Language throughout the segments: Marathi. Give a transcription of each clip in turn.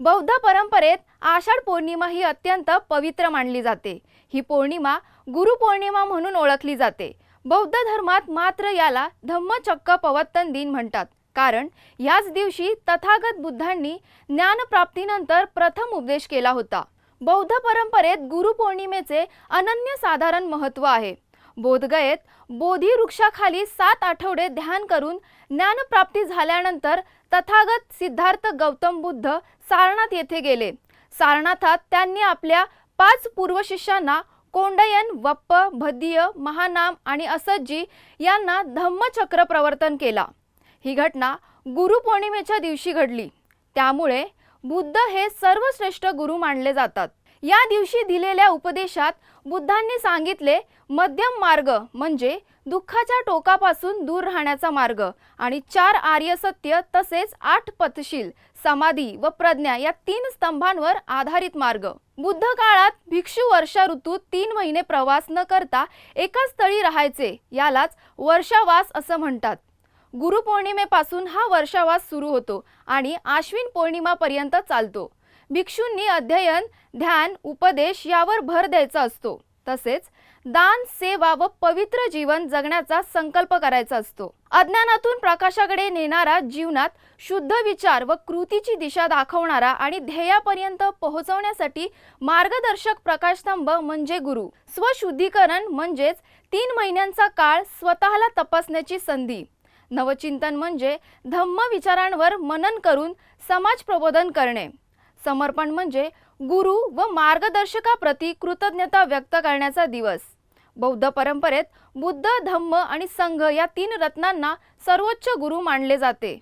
बौद्ध परंपरेत आषाढ पौर्णिमा ही अत्यंत पवित्र मानली जाते. ही पौर्णिमा गुरुपौर्णिमा म्हणून ओळखली जाते. बौद्ध धर्मात मात्र याला धम्मचक्क पवत्तन दिन म्हणतात. कारण याच दिवशी तथागत बुद्धांनी ज्ञानप्राप्तीनंतर प्रथम उपदेश केला होता. बौद्ध परंपरेत गुरुपौर्णिमेचे अनन्यसाधारण महत्त्व आहे. बोधगयेत बोधी वृक्षाखाली सात आठवडे ध्यान करून ज्ञानप्राप्ती झाल्यानंतर तथागत सिद्धार्थ गौतम बुद्ध सारनाथ येथे गेले. सारनाथात त्यांनी आपल्या पाच पूर्वशिष्यांना कोंडयन वप्प भद्दीय महानाम आणि असज्जी यांना धम्मचक्र प्रवर्तन केला. ही घटना गुरुपौर्णिमेच्या दिवशी घडली. त्यामुळे बुद्ध हे सर्वश्रेष्ठ गुरु मानले जातात. या दिवशी दिलेल्या उपदेशात बुद्धांनी सांगितले मध्यम मार्ग म्हणजे दुःखाच्या टोकापासून दूर राहण्याचा मार्ग आणि चार आर्य सत्य तसेच आठ पथशील समाधी व प्रज्ञा या तीन स्तंभांवर आधारित मार्ग. बुद्ध काळात भिक्षू वर्षा ऋतूत तीन महिने प्रवास न करता एकाच स्थळी राहायचे यालाच वर्षावास असं म्हणतात. गुरुपौर्णिमेपासून हा वर्षावास सुरू होतो आणि आश्विन पौर्णिमापर्यंत चालतो. भिक्षूंनी अध्ययन ध्यान उपदेश यावर भर द्यायचा असतो. तसेच दान सेवा व पवित्र जीवन जगण्याचा संकल्प करायचा असतो. अज्ञानातून प्रकाशाकडे नेणारा जीवनात शुद्ध विचार व कृतीची दिशा दाखवणारा आणि ध्येयापर्यंत पोहोचवण्यासाठी मार्गदर्शक प्रकाशस्तंभ म्हणजे गुरु. स्वशुद्धीकरण म्हणजेच तीन महिन्यांचा काळ स्वतःला तपासण्याची संधी. नवचिंतन म्हणजे धम्म विचारांवर मनन करून समाज प्रबोधन करणे. समर्पण म्हणजे गुरु व मार्गदर्शकाप्रती कृतज्ञता व्यक्त करण्याचा दिवस. बौद्ध परंपरेत बुद्ध धम्म आणि संघ या तीन रत्नांना सर्वोच्च गुरु मानले जाते.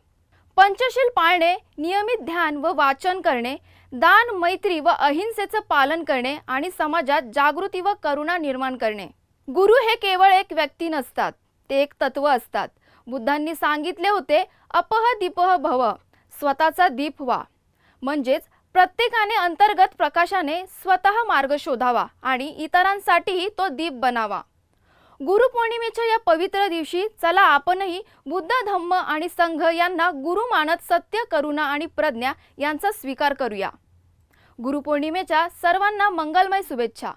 पंचशील पाळणे नियमित ध्यान व वाचन करणे दान मैत्री व अहिंसेचं पालन करणे आणि समाजात जागृती व करुणा निर्माण करणे. गुरु हे केवळ एक व्यक्ती नसतात ते एक तत्व असतात. बुद्धांनी सांगितले होते अपह दीपह भव स्वतःचा दीप व्हा. म्हणजेच प्रत्येकाने अंतर्गत प्रकाशाने स्वतः मार्ग शोधावा आणि इतरांसाठीही तो दीप बनावा. गुरुपौर्णिमेच्या या पवित्र दिवशी चला आपणही बुद्ध धम्म आणि संघ यांना गुरु मानत सत्य करुणा आणि प्रज्ञा यांचा स्वीकार करूया. गुरुपौर्णिमेच्या सर्वांना मंगलमय शुभेच्छा.